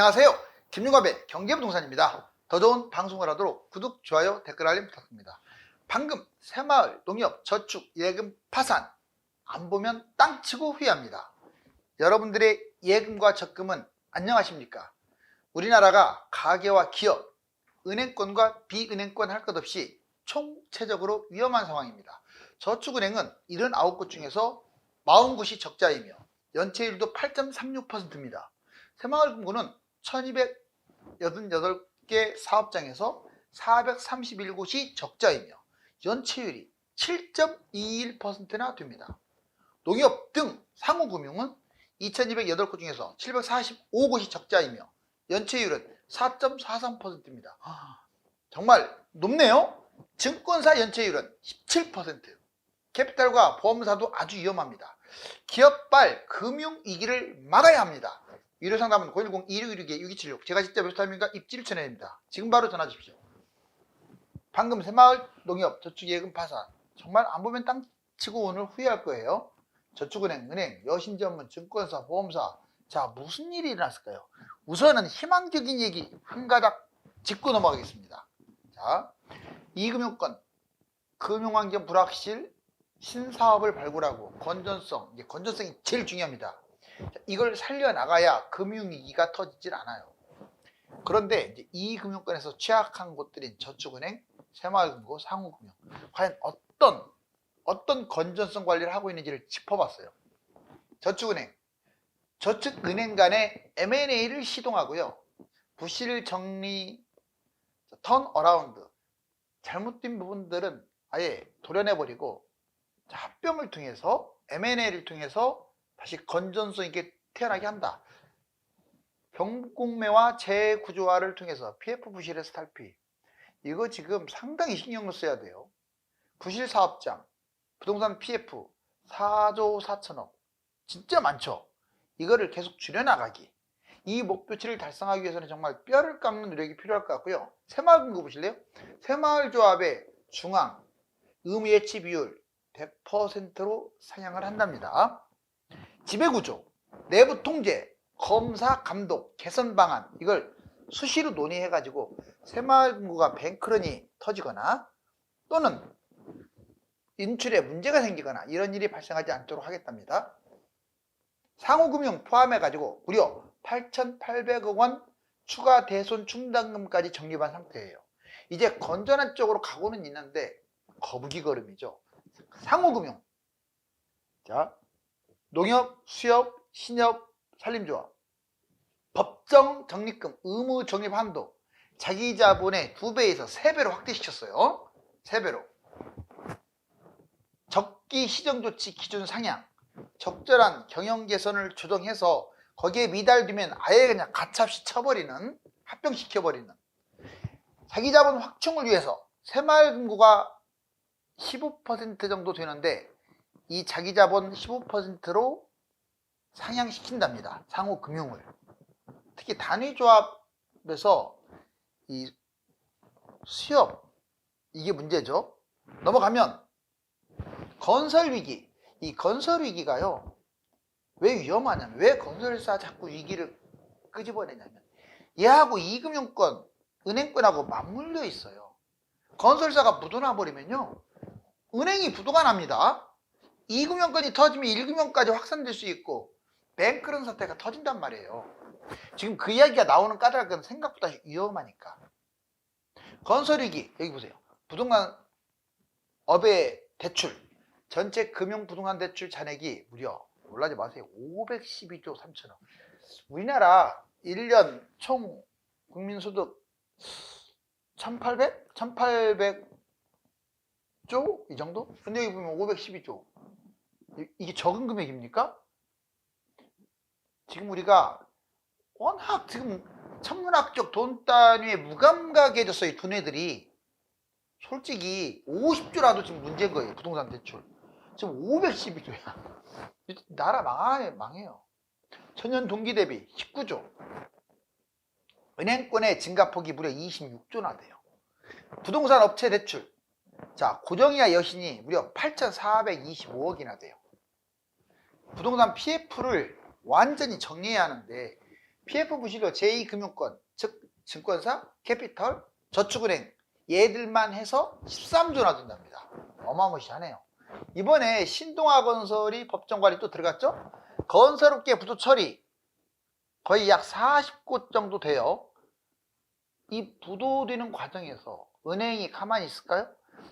안녕하세요. 김용갑의 경제부동산입니다. 더 좋은 방송을 하도록 구독, 좋아요, 댓글 알림 부탁드립니다. 방금 새마을 농협 저축 예금 파산 안 보면 땅 치고 후회합니다. 여러분들의 예금과 적금은 안녕하십니까? 우리나라가 가계와 기업, 은행권과 비은행권 할 것 없이 총체적으로 위험한 상황입니다. 저축은행은 79곳 중에서 40곳이 적자이며 연체율도 8.36%입니다. 새마을금고는 1288개 사업장에서 431곳이 적자이며 연체율이 7.21%나 됩니다. 농협 등 상호금융은 2208곳 중에서 745곳이 적자이며 연체율은 4.43%입니다. 정말 높네요. 증권사 연체율은 17%. 캐피탈과 보험사도 아주 위험합니다. 기업발 금융위기를 막아야 합니다. 유료 상담은 010-2616-6276 제가 직접 웹타임인가 입지를 전해드립니다. 지금 바로 전화 주십시오. 방금 새마을 농협 저축예금 파산 정말 안 보면 땅 치고 오늘 후회할 거예요. 저축은행, 은행, 여신전문, 증권사, 보험사 자 무슨 일이 일어났을까요? 우선은 희망적인 얘기 한 가닥 짚고 넘어가겠습니다. 자 이금융권 금융환경 불확실 신사업을 발굴하고 건전성 이제 건전성이 제일 중요합니다. 자, 이걸 살려나가야 금융위기가 터지질 않아요. 그런데 이 금융권에서 취약한 곳들인 저축은행, 새마을금고, 상호금융 과연 어떤 어떤 건전성 관리를 하고 있는지를 짚어봤어요. 저축은행, 저축은행 간의 M&A를 시동하고요. 부실 정리, 턴 어라운드, 잘못된 부분들은 아예 도려내버리고 합병을 통해서 M&A를 통해서 다시 건전성 있게 태어나게 한다. 경공매와 재구조화를 통해서 PF 부실에서 탈피. 이거 지금 상당히 신경을 써야 돼요. 부실 사업장, 부동산 PF 4조 4천억. 진짜 많죠. 이거를 계속 줄여나가기. 이 목표치를 달성하기 위해서는 정말 뼈를 깎는 노력이 필요할 것 같고요. 새마을 금고 보실래요? 새마을 조합의 중앙, 의무 예치 비율 100%로 상향을 한답니다. 지배구조, 내부 통제, 검사, 감독, 개선 방안 이걸 수시로 논의해가지고 새마을금고가 뱅크런이 터지거나 또는 인출에 문제가 생기거나 이런 일이 발생하지 않도록 하겠답니다. 상호금융 포함해가지고 무려 8,800억 원 추가 대손 충당금까지 적립한 상태예요. 이제 건전한 쪽으로 가고는 있는데 거북이 걸음이죠. 상호금융. 자, 농협, 수협, 신협, 산림조합. 법정 적립금 의무 적립 한도 자기 자본의 두 배에서 세 배로 확대시켰어요. 세 배로. 적기 시정 조치 기준 상향. 적절한 경영 개선을 조정해서 거기에 미달되면 아예 그냥 가차없이 쳐버리는 합병시켜버리는 자기 자본 확충을 위해서 새마을금고가 15% 정도 되는데 이 자기 자본 15%로 상향시킨답니다. 상호 금융을. 특히 단위 조합에서 이 수협 이게 문제죠. 넘어가면 건설 위기. 이 건설 위기가요. 왜 위험하냐면 왜 건설사 자꾸 위기를 끄집어내냐면 얘하고 이금융권, 은행권하고 맞물려 있어요. 건설사가 묻어나 버리면요. 은행이 부도가 납니다. 이금융권이 터지면 1금융까지 확산될 수 있고 뱅크런 사태가 터진단 말이에요. 지금 그 이야기가 나오는 까닭은 생각보다 위험하니까. 건설위기 여기 보세요. 부동산 업의 대출 전체 금융 부동산 대출 잔액이 무려 놀라지 마세요. 512조 3천억. 우리나라 1년 총 국민 소득 1800? 1800조? 이 정도? 근데 여기 보면 512조. 이게 적은 금액입니까? 지금 우리가 워낙 지금 천문학적 돈 단위에 무감각해졌어요. 이 두뇌들이. 솔직히 50조라도 지금 문제인 거예요. 부동산 대출. 지금 512조야. 나라 망해, 망해요. 천년 동기 대비 19조. 은행권의 증가폭이 무려 26조나 돼요. 부동산 업체 대출. 자, 고정이야 여신이 무려 8,425억이나 돼요. 부동산 PF를 완전히 정리해야 하는데 PF 부실로 제2금융권, 즉 증권사, 캐피털, 저축은행 얘들만 해서 13조나 된답니다. 어마무시하네요. 이번에 신동아 건설이 법정관리 또 들어갔죠? 건설업계 부도 처리 거의 약 40곳 정도 돼요. 이 부도되는 과정에서 은행이 가만히 있을까요?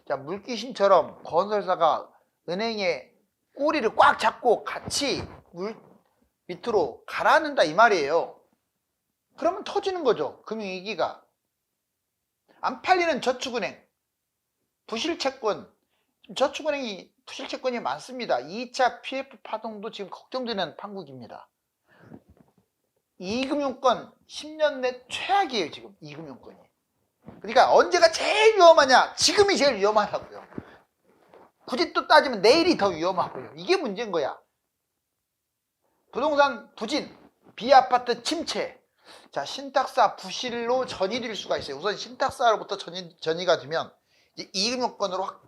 자, 물귀신처럼 건설사가 은행의 꼬리를 꽉 잡고 같이 물 밑으로 가라앉는다 이 말이에요. 그러면 터지는 거죠. 금융위기가. 안 팔리는 저축은행, 부실채권, 저축은행이 부실채권이 많습니다. 2차 PF 파동도 지금 걱정되는 판국입니다. 이금융권 10년 내 최악이에요, 지금 이금융권이. 그러니까 언제가 제일 위험하냐? 지금이 제일 위험하다고요. 굳이 또 따지면 내일이 더 위험하고요. 이게 문제인 거야. 부동산 부진, 비아파트 침체. 자, 신탁사 부실로 전이 될 수가 있어요. 우선 신탁사로부터 전이, 전이가 되면 이제 이금융권으로 확,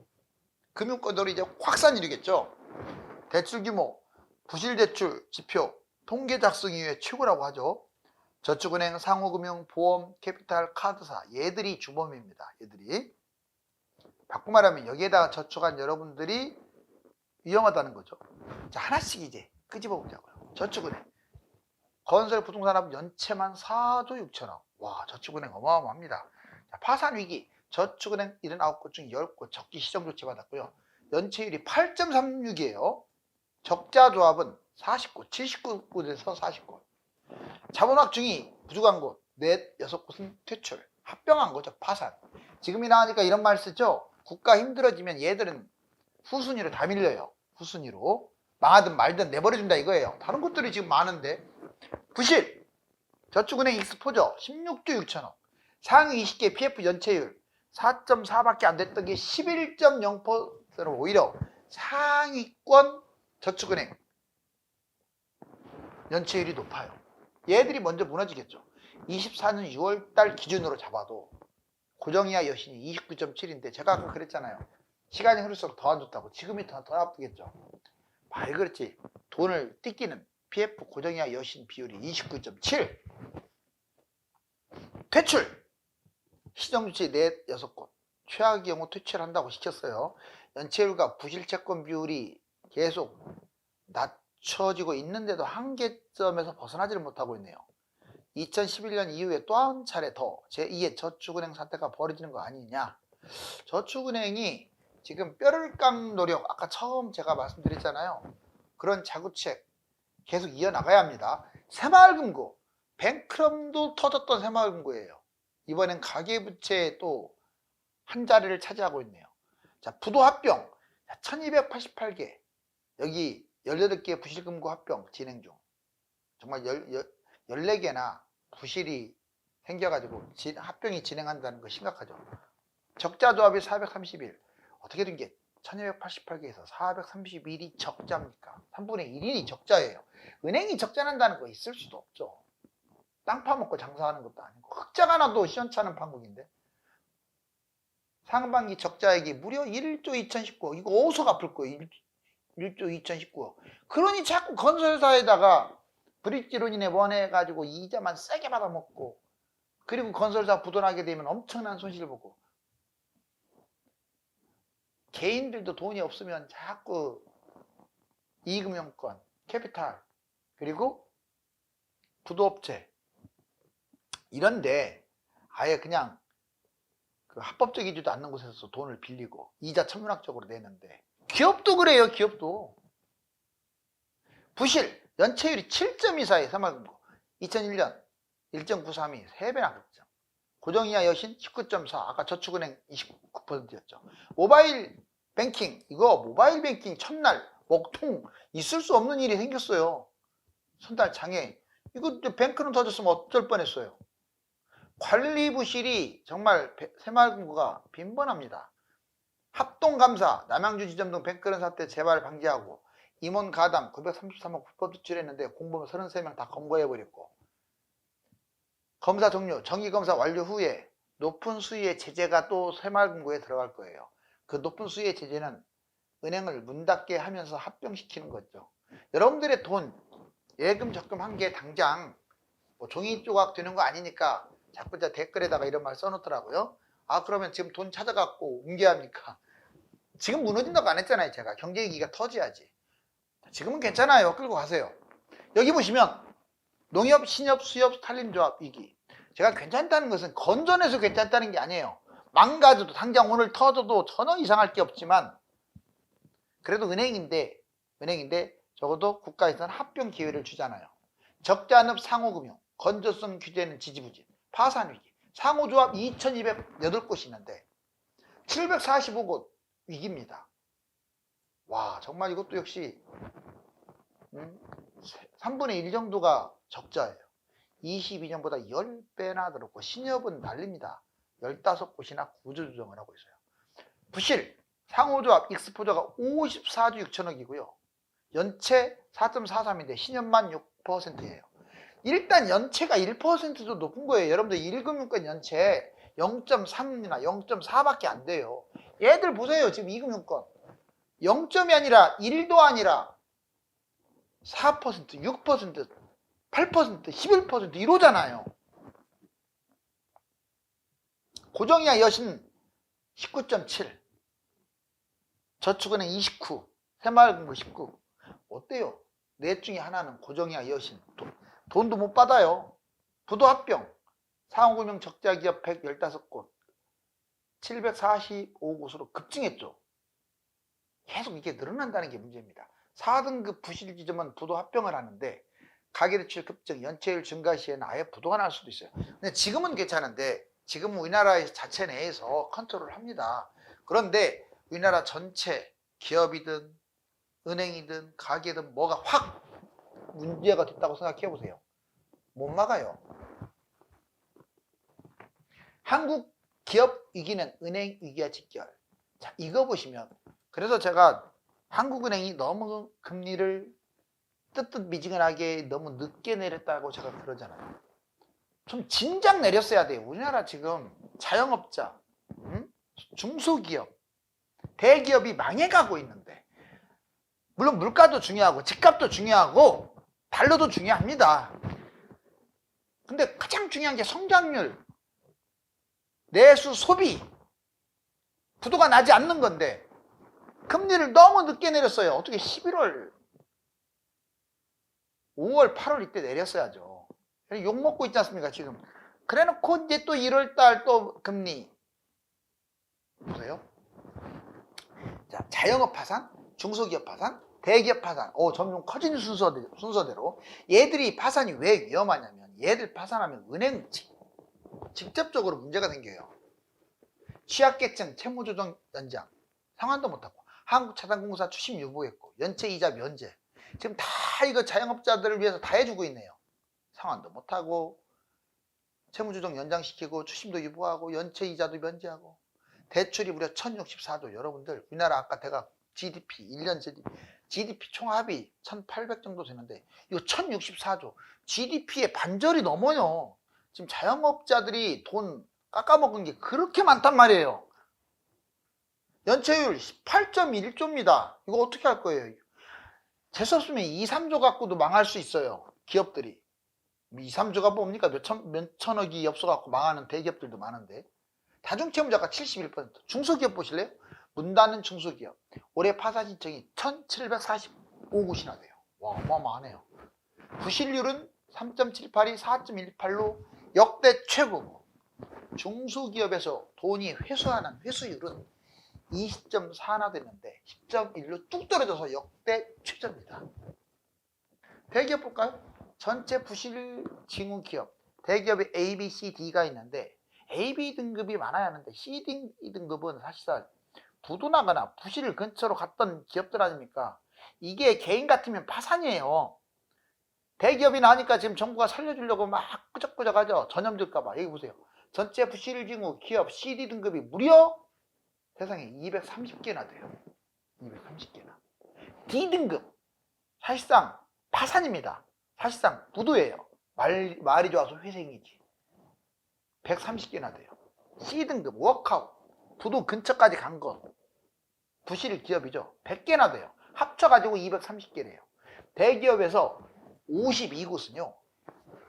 금융권으로 이제 확산이 되겠죠. 대출 규모, 부실 대출 지표, 통계 작성 이후에 최고라고 하죠. 저축은행, 상호금융, 보험, 캐피탈, 카드사 얘들이 주범입니다. 얘들이 바꿔 말하면 여기에다가 저축한 여러분들이 위험하다는 거죠. 자 하나씩 이제 끄집어 보자고요. 저축은행, 건설 부동산업 연체만 4조 6천억. 와 저축은행 어마어마합니다. 자, 파산 위기 저축은행 79곳 중 10곳 적기 시정 조치 받았고요. 연체율이 8.36이에요. 적자 조합은 40곳, 79곳에서 40곳. 자본학 중이 부족한 곳, 넷, 여섯 곳은 퇴출. 합병한 거죠, 파산. 지금이 나으니까 이런 말 쓰죠? 국가 힘들어지면 얘들은 후순위로 다 밀려요. 후순위로. 망하든 말든 내버려준다 이거예요. 다른 것들이 지금 많은데. 부실. 저축은행 익스포저 16조 6천억. 상위 20개 PF 연체율 4.4밖에 안 됐던 게 11.0%로 오히려 상위권 저축은행 연체율이 높아요. 얘들이 먼저 무너지겠죠. 24년 6월 달 기준으로 잡아도 고정이하 여신이 29.7인데 제가 아까 그랬잖아요. 시간이 흐를수록 더 안 좋다고. 지금이 더, 더 나쁘겠죠. 말 그렇지. 돈을 뜯기는 PF 고정이하 여신 비율이 29.7. 퇴출. 시정주치 넷 여섯 곳 최악의 경우 퇴출한다고 시켰어요. 연체율과 부실채권 비율이 계속 낮춰지고 있는데도 한계점에서 벗어나지를 못하고 있네요. 2011년 이후에 또 한 차례 더 제2의 저축은행 사태가 벌어지는 거 아니냐. 저축은행이 지금 뼈를 깎는 노력, 아까 처음 제가 말씀드렸잖아요. 그런 자구책 계속 이어나가야 합니다. 새마을금고, 뱅크럼도 터졌던 새마을금고예요. 이번엔 가계부채에 또한 자리를 차지하고 있네요. 자, 부도합병 1288개 여기 18개 부실금고 합병 진행 중 정말 14개나 부실이 생겨가지고 진- 합병이 진행한다는 거 심각하죠. 적자 조합이 431 어떻게 된 게 1288개에서 431이 적자입니까? 3분의 1이 적자예요. 은행이 적자 난다는 거 있을 수도 없죠. 땅 파먹고 장사하는 것도 아니고 흑자가 나도 시원찮은 판국인데 상반기 적자액이 무려 1조 2019억 이거 어디서 갚을 거예요 1, 조 2019억 그러니 자꾸 건설사에다가 브릿지론인에 원해가지고 이자만 세게 받아먹고 그리고 건설사 부도나게 되면 엄청난 손실을 보고 개인들도 돈이 없으면 자꾸 이금융권, 캐피탈 그리고 부도업체 이런데 아예 그냥 그 합법적이지도 않는 곳에서 돈을 빌리고 이자 천문학적으로 내는데 기업도 그래요 기업도. 부실 연체율이 7.24에 새마을금고 2001년 1.93이 3배나 급증 고정이하 여신 19.4 아까 저축은행 29%였죠. 모바일 뱅킹. 이거 모바일 뱅킹 첫날 먹통. 있을 수 없는 일이 생겼어요. 선달 장애. 이거 뱅크는 터졌으면 어쩔 뻔했어요. 관리 부실이 정말 배- 새마을금고가 빈번합니다. 합동감사, 남양주 지점 등 뱅크런 사태 재발 방지하고 임원 가담 933억 불법 지출했는데 공범 33명 다 검거해버렸고 검사 종료, 정기검사 완료 후에 높은 수위의 제재가 또 새마을금고에 들어갈 거예요. 그 높은 수위의 제재는 은행을 문 닫게 하면서 합병시키는 거죠. 여러분들의 돈, 예금 적금 한 개 당장 뭐 종이 조각 되는 거 아니니까 자꾸 저 댓글에다가 이런 말 써놓더라고요. 아 그러면 지금 돈 찾아갖고 옮겨야 합니까? 지금 무너진다고 안 했잖아요. 제가 경제 위기가 터져야지. 지금은 괜찮아요. 끌고 가세요. 여기 보시면 농협, 신협, 수협, 스탈린조합 위기. 제가 괜찮다는 것은 건전해서 괜찮다는 게 아니에요. 망가져도 당장 오늘 터져도 전혀 이상할 게 없지만 그래도 은행인데 은행인데 적어도 국가에서는 합병 기회를 주잖아요. 적자압 상호금융, 건조성 규제는 지지부진, 파산위기, 상호조합 2208곳이 있는데 745곳 위기입니다. 와 정말 이것도 역시 음, 3분의 1 정도가 적자예요. 22년보다 10배나 늘었고 신협은 난립니다. 15곳이나 구조조정을 하고 있어요. 부실, 상호조합, 익스포저가 54조 6천억이고요. 연체 4.43인데 신협만 6%예요. 일단 연체가 1%도 높은 거예요. 여러분들 1금융권 연체 0.3이나 0.4밖에 안 돼요. 얘들 보세요. 지금 2금융권. 0점이 아니라 1도 아니라 4%, 6%, 8%, 11% 이러잖아요. 고정이야 여신 19.7, 저축은행 29, 새마을금고 19. 어때요? 넷 중에 하나는 고정이야 여신. 돈, 돈도 못 받아요. 부도합병, 상호금융 적자기업 115곳, 745곳으로 급증했죠. 계속 이게 늘어난다는 게 문제입니다. 4등급 부실 지점은 부도 합병을 하는데 가계대출 급증, 연체율 증가 시에는 아예 부도가 날 수도 있어요. 근데 지금은 괜찮은데 지금 우리나라 자체 내에서 컨트롤을 합니다. 그런데 우리나라 전체 기업이든 은행이든 가게든 뭐가 확 문제가 됐다고 생각해 보세요. 못 막아요. 한국 기업 위기는 은행 위기와 직결. 자, 이거 보시면 그래서 제가 한국은행이 너무 금리를 뜨뜻 미지근하게 너무 늦게 내렸다고 제가 그러잖아요. 좀 진작 내렸어야 돼요. 우리나라 지금 자영업자, 음? 중소기업, 대기업이 망해가고 있는데 물론 물가도 중요하고 집값도 중요하고 달러도 중요합니다. 근데 가장 중요한 게 성장률, 내수 소비, 부도가 나지 않는 건데 금리를 너무 늦게 내렸어요. 어떻게 11월, 5월, 8월 이때 내렸어야죠. 욕 먹고 있지 않습니까, 지금. 그래 놓고 이제 또 1월 달 또 금리. 보세요. 자, 자영업 파산, 중소기업 파산, 대기업 파산. 오, 점점 커지는 순서대로, 순서대로. 얘들이 파산이 왜 위험하냐면, 얘들 파산하면 은행 직, 직접적으로 문제가 생겨요. 취약계층, 채무조정 연장, 상환도 못하고. 한국차단공사 추심 유보했고 연체 이자 면제. 지금 다 이거 자영업자들을 위해서 다 해주고 있네요. 상환도 못하고 채무조정 연장시키고 추심도 유보하고 연체 이자도 면제하고. 대출이 무려 1064조. 여러분들 우리나라 아까 제가 GDP 1년 GDP, GDP 총합이 1800 정도 되는데 이거 1064조. GDP의 반절이 넘어요. 지금 자영업자들이 돈 깎아먹은 게 그렇게 많단 말이에요 연체율 18.1조입니다. 이거 어떻게 할 거예요? 재수 없으면 2, 3조 갖고도 망할 수 있어요. 기업들이. 2, 3조가 뭡니까? 몇, 천, 몇 천억이 없어갖고 망하는 대기업들도 많은데. 다중채무자가 71%. 중소기업 보실래요? 문 닫는 중소기업. 올해 파산 신청이 1745곳이나 돼요. 와, 어마어마하네요. 부실률은 3.78이 4.18로 역대 최고고. 중소기업에서 돈이 회수하는 회수율은 20.4나 됐는데 10.1로 뚝 떨어져서 역대 최저입니다. 대기업 볼까요? 전체 부실 징후 기업 대기업이 A, B, C, D가 있는데 A, B 등급이 많아야 하는데 C 등급은 사실상 부도나거나 부실 근처로 갔던 기업들 아닙니까? 이게 개인 같으면 파산이에요. 대기업이 나니까 지금 정부가 살려주려고 막 끄적끄적 하죠. 전염될까봐. 여기 보세요. 전체 부실 징후 기업 CD 등급이 무려 세상에 230개나 돼요. 230개나. D등급. 사실상 파산입니다. 사실상 부도예요. 말, 말이 좋아서 회생이지. 130개나 돼요. C등급, 워크아웃. 부도 근처까지 간 것. 부실 기업이죠. 100개나 돼요. 합쳐가지고 230개래요. 대기업에서 52곳은요.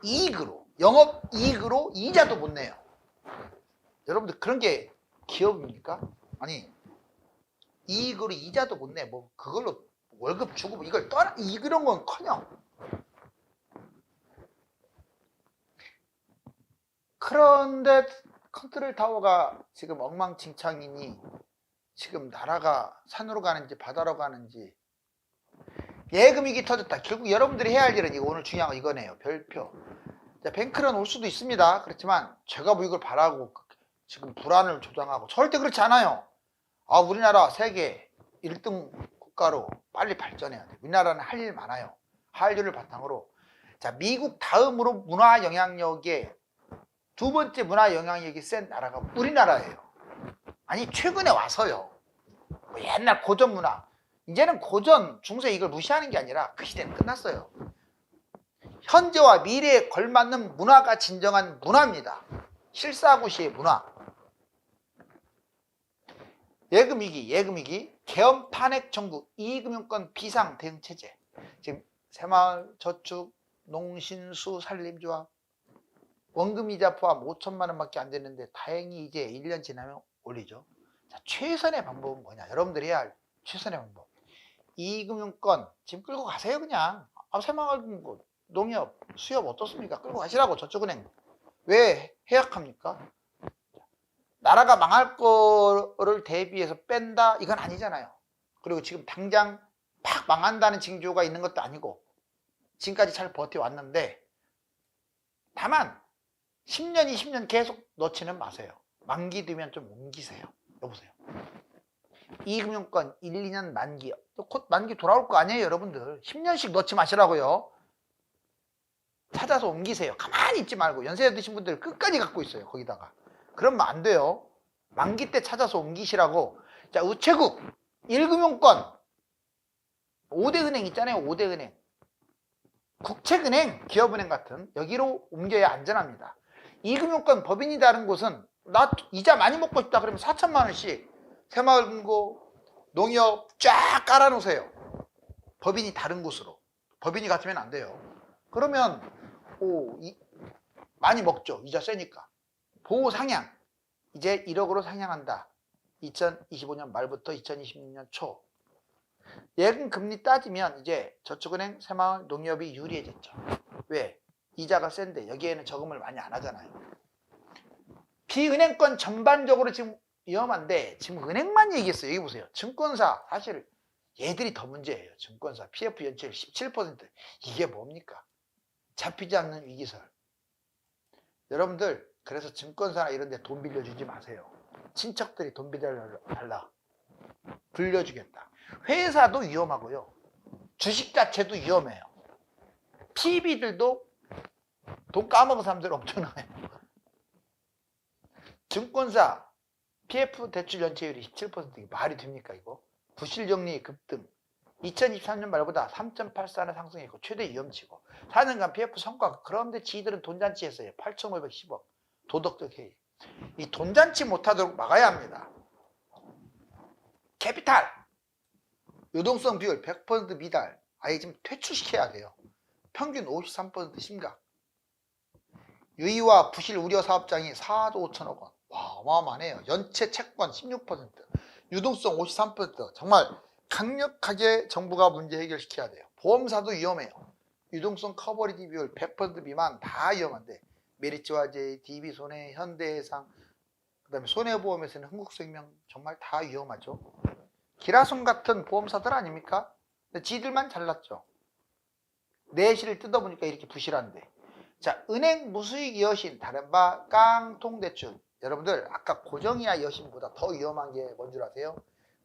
이익으로 영업 이익으로 이자도 못 내요. 여러분들 그런 게 기업입니까? 아니 이익으로 이자도 못 내. 뭐 그걸로 월급 주고 뭐 이걸 떠나 이 그런 건 커녕 그런데 컨트롤 타워가 지금 엉망진창이니 지금 나라가 산으로 가는지 바다로 가는지 예금 위기 터졌다. 결국 여러분들이 해야 할 일은 이거 오늘 중요한 거 이거네요. 별표. 자, 뱅크런 올 수도 있습니다. 그렇지만 제가 뭐 이걸 바라고 지금 불안을 조장하고 절대 그렇지 않아요. 아, 우리나라 세계 1등 국가로 빨리 발전해야 돼. 우리나라는 할 일 많아요. 한류를 바탕으로. 자, 미국 다음으로 문화 영향력에 두 번째 문화 영향력이 센 나라가 우리나라예요. 아니, 최근에 와서요. 뭐 옛날 고전 문화. 이제는 고전, 중세 이걸 무시하는 게 아니라 그 시대는 끝났어요. 현재와 미래에 걸맞는 문화가 진정한 문화입니다. 실사구시의 문화. 예금위기, 예금위기, 계엄 탄핵 정부, 이금융권 비상 대응 체제. 지금 새마을 저축, 농신수 산림조합, 원금이자 포함 5천만 원밖에 안 되는데 다행히 이제 1년 지나면 올리죠. 자, 최선의 방법은 뭐냐? 여러분들이 해야 할 최선의 방법. 이금융권 지금 끌고 가세요 그냥. 아, 새마을 뭐 농협, 수협 어떻습니까? 끌고 가시라고 저축은행. 왜 해약합니까? 나라가 망할 거를 대비해서 뺀다 이건 아니잖아요. 그리고 지금 당장 팍 망한다는 징조가 있는 것도 아니고 지금까지 잘 버텨왔는데 다만 10년, 20년 계속 넣지는 마세요. 만기 되면 좀 옮기세요. 여보세요. 이 금융권 1, 2년 만기 곧 만기 돌아올 거 아니에요 여러분들 10년씩 넣지 마시라고요 찾아서 옮기세요 가만히 있지 말고 연세 드신 분들 끝까지 갖고 있어요 거기다가 그러면 안 돼요 만기 때 찾아서 옮기시라고 자 우체국 1금융권 5대 은행 있잖아요 5대 은행 국책은행 기업은행 같은 여기로 옮겨야 안전합니다 2금융권 법인이 다른 곳은 나 이자 많이 먹고 싶다 그러면 4천만 원씩 새마을금고 농협 쫙 깔아놓으세요. 법인이 다른 곳으로. 법인이 같으면 안 돼요. 그러면 오 이, 많이 먹죠. 이자 세니까. 보호 상향. 이제 1억으로 상향한다. 2025년 말부터 2026년 초. 예금 금리 따지면 이제 저축은행, 새마을, 농협이 유리해졌죠. 왜? 이자가 센데 여기에는 저금을 많이 안 하잖아요. 비은행권 전반적으로 지금 위험한데 지금 은행만 얘기했어요. 여기 보세요. 증권사 사실 얘들이 더 문제예요. 증권사 PF 연체율 17% 이게 뭡니까? 잡히지 않는 위기설. 여러분들 그래서 증권사나 이런 데 돈 빌려주지 마세요. 친척들이 돈 빌려달라. 빌려주겠다. 회사도 위험하고요. 주식 자체도 위험해요. PB들도 돈 까먹은 사람들 엄청나요. 증권사 PF 대출 연체율이 17% 이게 말이 됩니까 이거? 부실정리 급등 2023년 말보다 3.84는 상승했고 최대 위험치고 4년간 PF 성과 그런데 지들은 돈잔치 했어요 8,510억 도덕적 해이 이 돈잔치 못하도록 막아야 합니다 캐피탈 유동성 비율 100% 미달 아예 지금 퇴출시켜야 돼요 평균 53% 심각 유의와 부실 우려 사업장이 4조 5천억 원 와, 어마어마하네요. 연체 채권 16%, 유동성 53%. 정말 강력하게 정부가 문제 해결시켜야 돼요. 보험사도 위험해요. 유동성 커버리지 비율 100% 미만 다 위험한데 메리츠와제, DB손해, 현대해상, 그 다음에 손해보험에서는 흥국생명 정말 다 위험하죠. 기라손 같은 보험사들 아닙니까? 근데 지들만 잘났죠. 내실을 뜯어보니까 이렇게 부실한데. 자, 은행 무수익 여신, 다른 바 깡통대출, 여러분들 아까 고정이나 여신보다 더 위험한 게 뭔 줄 아세요?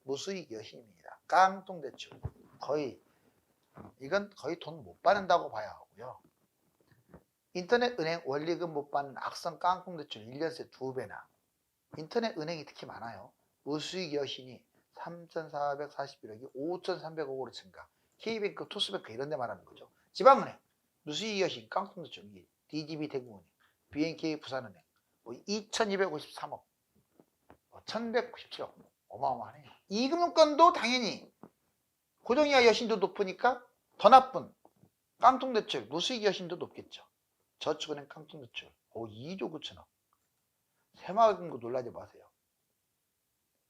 무수익 여신입니다. 깡통 대출 거의 이건 거의 돈 못 받는다고 봐야 하고요. 인터넷 은행 원리금 못 받는 악성 깡통 대출 1년새 두 배나 인터넷 은행이 특히 많아요. 무수익 여신이 3,441억이 5,300억으로 증가. K뱅크, 토스뱅크 이런 데 말하는 거죠. 지방은행, 무수익 여신, 깡통 대출, DGB 대구은행, BNK 부산은행 뭐 2253억, 뭐 1197억 어마어마하네요. 이금융권도 당연히 고정이하 여신도 높으니까 더 나쁜 깡통 대출 무수익 여신도 높겠죠. 저축은행 깡통 대출 오 2조 9천억 새마을금 고 놀라지 마세요.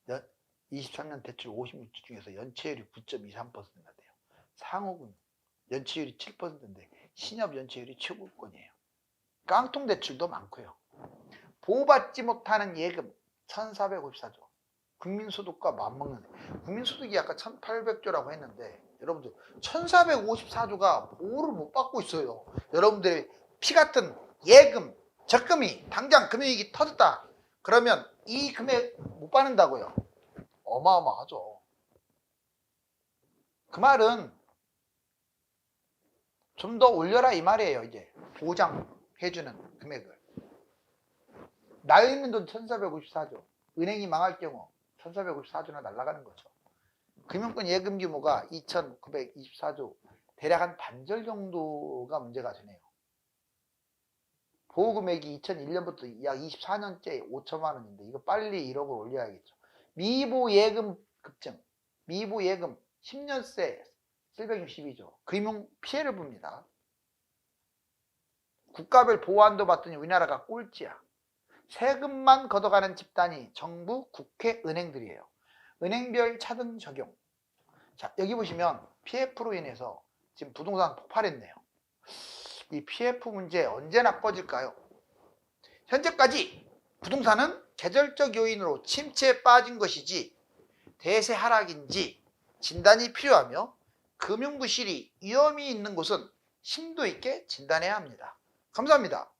연, 23년 대출 56주 중에서 연체율이 9.23%가 돼요. 상호금 연체율이 7%인데 신협 연체율이 최고권이에요. 깡통 대출도 많고요. 보호받지 못하는 예금 1454조. 국민소득과 맞먹는 국민소득이 아까 1800조라고 했는데 여러분들 1454조가 보호를 못 받고 있어요. 여러분들의 피 같은 예금, 적금이 당장 금융위기 터졌다. 그러면 이 금액 못 받는다고요. 어마어마하죠. 그 말은 좀 더 올려라 이 말이에요. 이제 보장해주는 금액을. 날리는 돈 1454조. 은행이 망할 경우 1454조나 날아가는 거죠. 금융권 예금 규모가 2924조. 대략 한 반절 정도가 문제가 되네요. 보호금액이 2001년부터 약 24년째 5천만 원인데 이거 빨리 1억을 올려야겠죠. 미보 예금 급증, 미보 예금 10년세 762조, 금융 피해를 봅니다. 국가별 보호한도 받더니 우리나라가 꼴찌야. 세금만 걷어가는 집단이 정부, 국회, 은행들이에요. 은행별 차등 적용. 자, 여기 보시면 PF로 인해서 지금 부동산 폭발했네요. 이 PF 문제 언제나 꺼질까요? 현재까지 부동산은 계절적 요인으로 침체에 빠진 것이지 대세 하락인지 진단이 필요하며 금융부실이 위험이 있는 곳은 심도 있게 진단해야 합니다. 감사합니다.